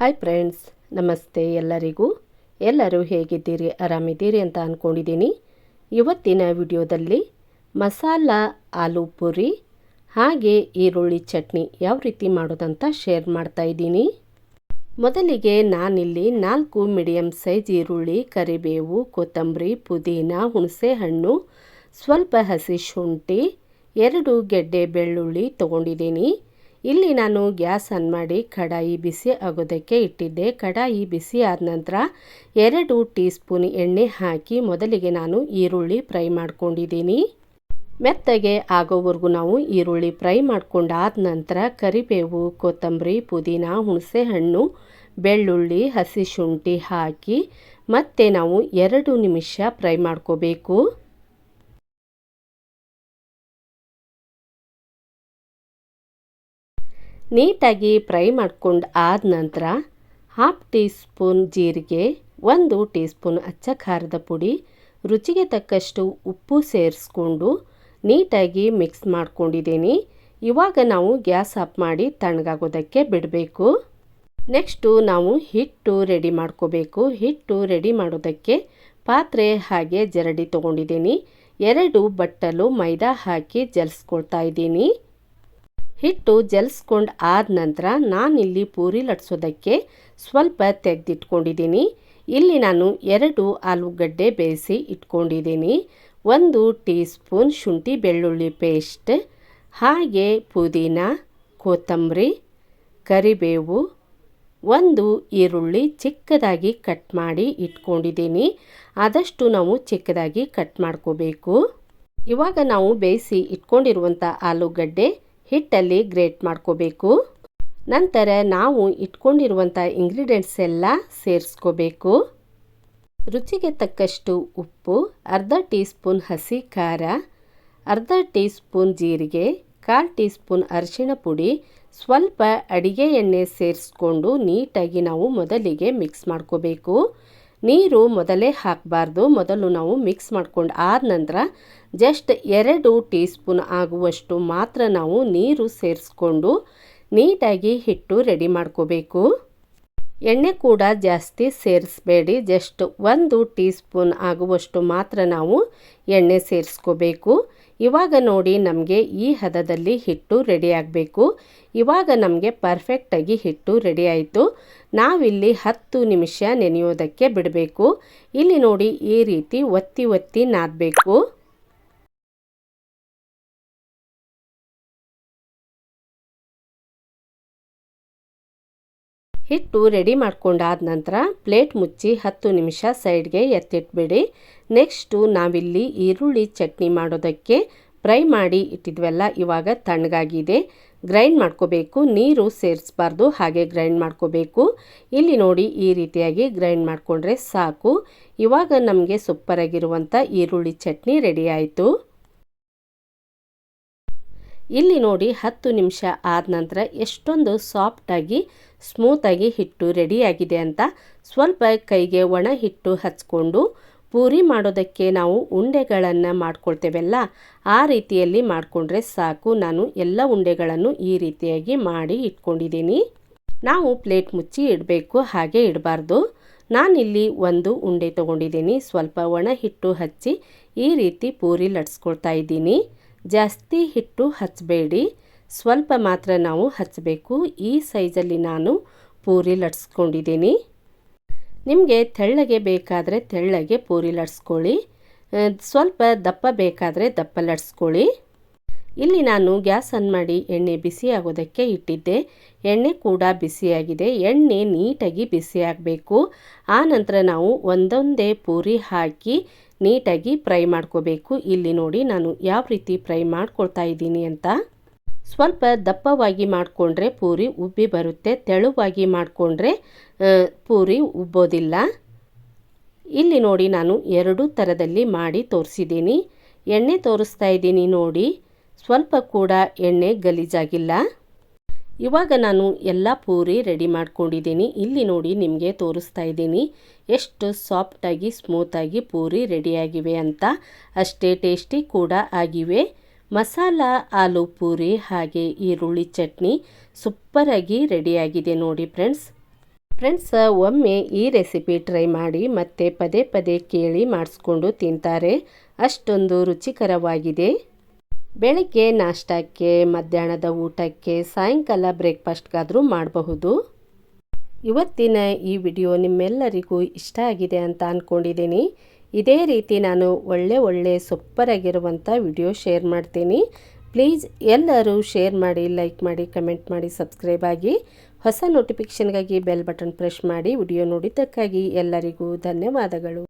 Hi friends ನಮಸ್ತೆ ಎಲ್ಲರಿಗೂ. ಎಲ್ಲರೂ ಹೇಗಿದ್ದೀರಿ? ಆರಾಮಿದ್ದೀರಿ ಅಂತ ಅಂದ್ಕೊಂಡಿದ್ದೀನಿ ಇವತ್ತಿನ ವಿಡಿಯೋದಲ್ಲಿ ಮಸಾಲ ಆಲೂ ಪುರಿ, ಹಾಗೆ ಈರುಳ್ಳಿ ಚಟ್ನಿ ಯಾವ ರೀತಿ ಮಾಡೋದಂತ ಶೇರ್ ಮಾಡ್ತಾ ಇದ್ದೀನಿ. ಮೊದಲಿಗೆ ನಾನಿಲ್ಲಿ ನಾಲ್ಕು ಮೀಡಿಯಮ್ ಸೈಜ್ ಈರುಳ್ಳಿ, ಕರಿಬೇವು, ಕೊತ್ತಂಬರಿ, ಪುದೀನ, ಹುಣಸೆಹಣ್ಣು, ಸ್ವಲ್ಪ ಹಸಿ ಶುಂಠಿ, ಎರಡು ಗೆಡ್ಡೆ ಬೆಳ್ಳುಳ್ಳಿ ತೊಗೊಂಡಿದ್ದೀನಿ. ಇಲ್ಲಿ ನಾನು ಗ್ಯಾಸ್ ಆನ್ ಮಾಡಿ ಕಡಾಯಿ ಬಿಸಿ ಆಗೋದಕ್ಕೆ ಇಟ್ಟಿದ್ದೆ. ಕಡಾಯಿ ಬಿಸಿ ಆದ ನಂತರ ಎರಡು ಟೀ ಸ್ಪೂನ್ ಎಣ್ಣೆ ಹಾಕಿ ಮೊದಲಿಗೆ ನಾನು ಈರುಳ್ಳಿ ಫ್ರೈ ಮಾಡ್ಕೊಂಡಿದ್ದೀನಿ. ಮೆತ್ತಗೆ ಆಗೋವರೆಗೂ ನಾವು ಈರುಳ್ಳಿ ಫ್ರೈ ಮಾಡ್ಕೊಂಡಾದ ನಂತರ ಕರಿಬೇವು, ಕೊತ್ತಂಬರಿ, ಪುದೀನ, ಹುಣಸೆಹಣ್ಣು, ಬೆಳ್ಳುಳ್ಳಿ, ಹಸಿ ಶುಂಠಿ ಹಾಕಿ ಮತ್ತೆ ನಾವು ಎರಡು ನಿಮಿಷ ಫ್ರೈ ಮಾಡ್ಕೋಬೇಕು. ನೀಟಾಗಿ ಫ್ರೈ ಮಾಡ್ಕೊಂಡು ಆದ ನಂತರ ಹಾಫ್ ಟೀ ಸ್ಪೂನ್ ಜೀರಿಗೆ, ಒಂದು ಟೀ ಸ್ಪೂನ್ ಅಚ್ಚ ಖಾರದ ಪುಡಿ, ರುಚಿಗೆ ತಕ್ಕಷ್ಟು ಉಪ್ಪು ಸೇರಿಸ್ಕೊಂಡು ನೀಟಾಗಿ ಮಿಕ್ಸ್ ಮಾಡ್ಕೊಂಡಿದ್ದೀನಿ. ಇವಾಗ ನಾವು ಗ್ಯಾಸ್ ಆಫ್ ಮಾಡಿ ತಣ್ಣಗಾಗೋದಕ್ಕೆ ಬಿಡಬೇಕು. ನೆಕ್ಸ್ಟು ನಾವು ಹಿಟ್ಟು ರೆಡಿ ಮಾಡ್ಕೋಬೇಕು. ಹಿಟ್ಟು ರೆಡಿ ಮಾಡೋದಕ್ಕೆ ಪಾತ್ರೆ ಹಾಗೆ ಜರಡಿ ತೊಗೊಂಡಿದ್ದೀನಿ. ಎರಡು ಬಟ್ಟಲು ಮೈದಾ ಹಾಕಿ ಜಲ್ಸ್ಕೊಳ್ತಾ ಇದ್ದೀನಿ. ಹಿಟ್ಟು ಜಲ್ಸ್ಕೊಂಡು ಆದ ನಂತರ ನಾನಿಲ್ಲಿ ಪೂರಿ ಲಟ್ಸೋದಕ್ಕೆ ಸ್ವಲ್ಪ ತೆಗೆದಿಟ್ಕೊಂಡಿದ್ದೀನಿ ಇಲ್ಲಿ ನಾನು ಎರಡು ಆಲೂಗಡ್ಡೆ ಬೇಯಿಸಿ ಇಟ್ಕೊಂಡಿದ್ದೀನಿ ಒಂದು ಟೀ ಸ್ಪೂನ್ ಶುಂಠಿ ಬೆಳ್ಳುಳ್ಳಿ ಪೇಸ್ಟ್, ಹಾಗೆ ಪುದೀನ, ಕೊತ್ತಂಬರಿ, ಕರಿಬೇವು, ಒಂದು ಈರುಳ್ಳಿ ಚಿಕ್ಕದಾಗಿ ಕಟ್ ಮಾಡಿ ಇಟ್ಕೊಂಡಿದ್ದೀನಿ ಆದಷ್ಟು ನಾವು ಚಿಕ್ಕದಾಗಿ ಕಟ್ ಮಾಡ್ಕೋಬೇಕು. ಇವಾಗ ನಾವು ಬೇಯಿಸಿ ಇಟ್ಕೊಂಡಿರುವಂಥ ಆಲೂಗಡ್ಡೆ ಹಿಟ್ಟಲ್ಲಿ ಗ್ರೇಟ್ ಮಾಡ್ಕೋಬೇಕು. ನಂತರ ನಾವು ಇಟ್ಕೊಂಡಿರುವಂಥ ಇಂಗ್ರೀಡಿಯೆಂಟ್ಸ್ ಎಲ್ಲ ಸೇರಿಸ್ಕೋಬೇಕು. ರುಚಿಗೆ ತಕ್ಕಷ್ಟು ಉಪ್ಪು, ಅರ್ಧ ಟೀ ಸ್ಪೂನ್ ಹಸಿ ಖಾರ, ಅರ್ಧ ಟೀ ಸ್ಪೂನ್ ಜೀರಿಗೆ, ಕಾಲು ಟೀ ಸ್ಪೂನ್ ಅರಿಶಿಣ ಪುಡಿ, ಸ್ವಲ್ಪ ಅಡಿಗೆ ಎಣ್ಣೆ ಸೇರಿಸ್ಕೊಂಡು ನೀಟಾಗಿ ನಾವು ಮೊದಲಿಗೆ ಮಿಕ್ಸ್ ಮಾಡ್ಕೋಬೇಕು. ನೀರು ಮೊದಲೇ ಹಾಕಬಾರ್ದು. ಮೊದಲು ನಾವು ಮಿಕ್ಸ್ ಮಾಡ್ಕೊಂಡು ಆದ ನಂತರ ಜಸ್ಟ್ ಎರಡು ಟೀ ಸ್ಪೂನ್ ಆಗುವಷ್ಟು ಮಾತ್ರ ನಾವು ನೀರು ಸೇರಿಸ್ಕೊಂಡು ನೀಟಾಗಿ ಹಿಟ್ಟು ರೆಡಿ ಮಾಡ್ಕೋಬೇಕು. ಎಣ್ಣೆ ಕೂಡ ಜಾಸ್ತಿ ಸೇರಿಸ್ಬೇಡಿ. ಜಸ್ಟ್ ಒಂದು ಟೀ ಸ್ಪೂನ್ ಆಗುವಷ್ಟು ಮಾತ್ರ ನಾವು ಎಣ್ಣೆ ಸೇರಿಸ್ಕೋಬೇಕು. ಇವಾಗ ನೋಡಿ ನಮಗೆ ಈ ಹದದಲ್ಲಿ ಹಿಟ್ಟು ರೆಡಿ ಆಗಬೇಕು. ಇವಾಗ ನಮಗೆ ಪರ್ಫೆಕ್ಟಾಗಿ ಹಿಟ್ಟು ರೆಡಿ ಆಯಿತು. ನಾವಿಲ್ಲಿ ಹತ್ತು ನಿಮಿಷ ನೆನೆಯೋದಕ್ಕೆ ಬಿಡಬೇಕು. ಇಲ್ಲಿ ನೋಡಿ ಈ ರೀತಿ ಒತ್ತಿ ಒತ್ತಿ ನಾದಬೇಕು. ಹಿಟ್ಟು ರೆಡಿ ಮಾಡ್ಕೊಂಡಾದ ನಂತರ ಪ್ಲೇಟ್ ಮುಚ್ಚಿ ಹತ್ತು ನಿಮಿಷ ಸೈಡ್ಗೆ ಎತ್ತಿಟ್ಬಿಡಿ. ನೆಕ್ಸ್ಟು ನಾವಿಲ್ಲಿ ಈರುಳ್ಳಿ ಚಟ್ನಿ ಮಾಡೋದಕ್ಕೆ ಫ್ರೈ ಮಾಡಿ ಇಟ್ಟಿದ್ವಲ್ಲ, ಇವಾಗ ತಣ್ಣಗಾಗಿದೆ. ಗ್ರೈಂಡ್ ಮಾಡ್ಕೋಬೇಕು, ನೀರು ಸೇರಿಸ್ಬಾರ್ದು, ಹಾಗೆ ಗ್ರೈಂಡ್ ಮಾಡ್ಕೋಬೇಕು. ಇಲ್ಲಿ ನೋಡಿ ಈ ರೀತಿಯಾಗಿ ಗ್ರೈಂಡ್ ಮಾಡಿಕೊಂಡ್ರೆ ಸಾಕು. ಇವಾಗ ನಮಗೆ ಸೂಪರಾಗಿರುವಂಥ ಈರುಳ್ಳಿ ಚಟ್ನಿ ರೆಡಿ ಆಯಿತು. ಇಲ್ಲಿ ನೋಡಿ ಹತ್ತು ನಿಮಿಷ ಆದ ನಂತರ ಎಷ್ಟೊಂದು ಸಾಫ್ಟಾಗಿ ಸ್ಮೂತಾಗಿ ಹಿಟ್ಟು ರೆಡಿಯಾಗಿದೆ ಅಂತ ಸ್ವಲ್ಪ ಕೈಗೆ ಒಣ ಹಿಟ್ಟು ಹಚ್ಕೊಂಡು ಪೂರಿ ಮಾಡೋದಕ್ಕೆ ನಾವು ಉಂಡೆಗಳನ್ನು ಮಾಡ್ಕೊಳ್ತೇವಲ್ಲ, ಆ ರೀತಿಯಲ್ಲಿ ಮಾಡಿಕೊಂಡ್ರೆ ಸಾಕು. ನಾನು ಎಲ್ಲ ಉಂಡೆಗಳನ್ನು ಈ ರೀತಿಯಾಗಿ ಮಾಡಿ ಇಟ್ಕೊಂಡಿದ್ದೀನಿ. ನಾವು ಪ್ಲೇಟ್ ಮುಚ್ಚಿ ಇಡಬೇಕು, ಹಾಗೆ ಇಡಬಾರ್ದು. ನಾನಿಲ್ಲಿ ಒಂದು ಉಂಡೆ ತೊಗೊಂಡಿದ್ದೀನಿ. ಸ್ವಲ್ಪ ಒಣ ಹಿಟ್ಟು ಹಚ್ಚಿ ಈ ರೀತಿ ಪೂರಿ ಲಟ್ಸ್ಕೊಳ್ತಾ ಇದ್ದೀನಿ. ಜಾಸ್ತಿ ಹಿಟ್ಟು ಹಚ್ಚಬೇಡಿ. ಸ್ವಲ್ಪ ಮಾತ್ರ ನಾವು ಹಚ್ಚಬೇಕು. ಈ ಸೈಜಲ್ಲಿ ನಾನು ಪೂರಿ ಲಟ್ಸ್ಕೊಂಡಿದ್ದೀನಿ. ನಿಮಗೆ ತೆಳ್ಳಗೆ ಬೇಕಾದರೆ ತೆಳ್ಳಗೆ ಪೂರಿ ಲಟ್ಸ್ಕೊಳ್ಳಿ. ಸ್ವಲ್ಪ ದಪ್ಪ ಬೇಕಾದರೆ ದಪ್ಪ ಲಟ್ಸ್ಕೊಳ್ಳಿ. ಇಲ್ಲಿ ನಾನು ಗ್ಯಾಸ್ ಆನ್ ಮಾಡಿ ಎಣ್ಣೆ ಬಿಸಿ ಆಗೋದಕ್ಕೆ ಇಟ್ಟಿದ್ದೆ. ಎಣ್ಣೆ ಕೂಡ ಬಿಸಿಯಾಗಿದೆ. ಎಣ್ಣೆ ನೀಟಾಗಿ ಬಿಸಿಯಾಗಬೇಕು. ಆ ನಂತರ ನಾವು ಒಂದೊಂದೇ ಪೂರಿ ಹಾಕಿ ನೀಟಾಗಿ ಫ್ರೈ ಮಾಡ್ಕೋಬೇಕು. ಇಲ್ಲಿ ನೋಡಿ ನಾನು ಯಾವ ರೀತಿ ಫ್ರೈ ಮಾಡ್ಕೊಳ್ತಾ ಇದ್ದೀನಿ ಅಂತ. ಸ್ವಲ್ಪ ದಪ್ಪವಾಗಿ ಮಾಡಿಕೊಂಡ್ರೆ ಪೂರಿ ಉಬ್ಬಿ ಬರುತ್ತೆ. ತೆಳುವಾಗಿ ಮಾಡಿಕೊಂಡ್ರೆ ಪೂರಿ ಉಬ್ಬೋದಿಲ್ಲ. ಇಲ್ಲಿ ನೋಡಿ ನಾನು ಎರಡು ಥರದಲ್ಲಿ ಮಾಡಿ ತೋರಿಸಿದ್ದೀನಿ. ಎಣ್ಣೆ ತೋರಿಸ್ತಾ ಇದ್ದೀನಿ ನೋಡಿ. ಸ್ವಲ್ಪ ಕೂಡ ಎಣ್ಣೆ ಗಲೀಜಾಗಿಲ್ಲ. ಇವಾಗ ನಾನು ಎಲ್ಲ ಪೂರಿ ರೆಡಿ ಮಾಡ್ಕೊಂಡಿದ್ದೀನಿ. ಇಲ್ಲಿ ನೋಡಿ ನಿಮಗೆ ತೋರಿಸ್ತಾ ಇದ್ದೀನಿ. ಎಷ್ಟು ಸಾಫ್ಟಾಗಿ ಸ್ಮೂತಾಗಿ ಪೂರಿ ರೆಡಿಯಾಗಿವೆ ಅಂತ. ಅಷ್ಟೇ ಟೇಸ್ಟಿ ಕೂಡ ಆಗಿವೆ. ಮಸಾಲ, ಆಲೂ ಪೂರಿ, ಹಾಗೆ ಈರುಳ್ಳಿ ಚಟ್ನಿ ಸೂಪರಾಗಿ ರೆಡಿಯಾಗಿದೆ ನೋಡಿ ಫ್ರೆಂಡ್ಸ್. ಫ್ರೆಂಡ್ಸ್, ಒಮ್ಮೆ ಈ ರೆಸಿಪಿ ಟ್ರೈ ಮಾಡಿ ಮತ್ತೆ ಪದೇ ಪದೇ ಕೇಳಿ ಮಾಡಿಸ್ಕೊಂಡು ತಿಂತಾರೆ. ಅಷ್ಟೊಂದು ರುಚಿಕರವಾಗಿದೆ. ಬೆಳಗ್ಗೆ ನಾಷ್ಟಕ್ಕೆ, ಮಧ್ಯಾಹ್ನದ ಊಟಕ್ಕೆ, ಸಾಯಂಕಾಲ ಬ್ರೇಕ್ಫಾಸ್ಟ್ಗಾದರೂ ಮಾಡಬಹುದು. ಇವತ್ತಿನ ಈ ವಿಡಿಯೋ ನಿಮ್ಮೆಲ್ಲರಿಗೂ ಇಷ್ಟ ಆಗಿದೆ ಅಂತ ಅಂದ್ಕೊಂಡಿದ್ದೀನಿ ಇದೇ ರೀತಿ ನಾನು ಒಳ್ಳೆ ಒಳ್ಳೆ ಸೊಪ್ಪರಾಗಿರುವಂಥ ವಿಡಿಯೋ ಶೇರ್ ಮಾಡ್ತೀನಿ. ಪ್ಲೀಸ್ ಎಲ್ಲರೂ ಶೇರ್ ಮಾಡಿ, ಲೈಕ್ ಮಾಡಿ, ಕಮೆಂಟ್ ಮಾಡಿ, ಸಬ್ಸ್ಕ್ರೈಬ್ ಆಗಿ, ಹೊಸ ನೋಟಿಫಿಕೇಷನ್ಗಾಗಿ ಬೆಲ್ ಬಟನ್ ಪ್ರೆಸ್ ಮಾಡಿ ವಿಡಿಯೋ ನೋಡಿದ್ದಕ್ಕಾಗಿ ಎಲ್ಲರಿಗೂ ಧನ್ಯವಾದಗಳು.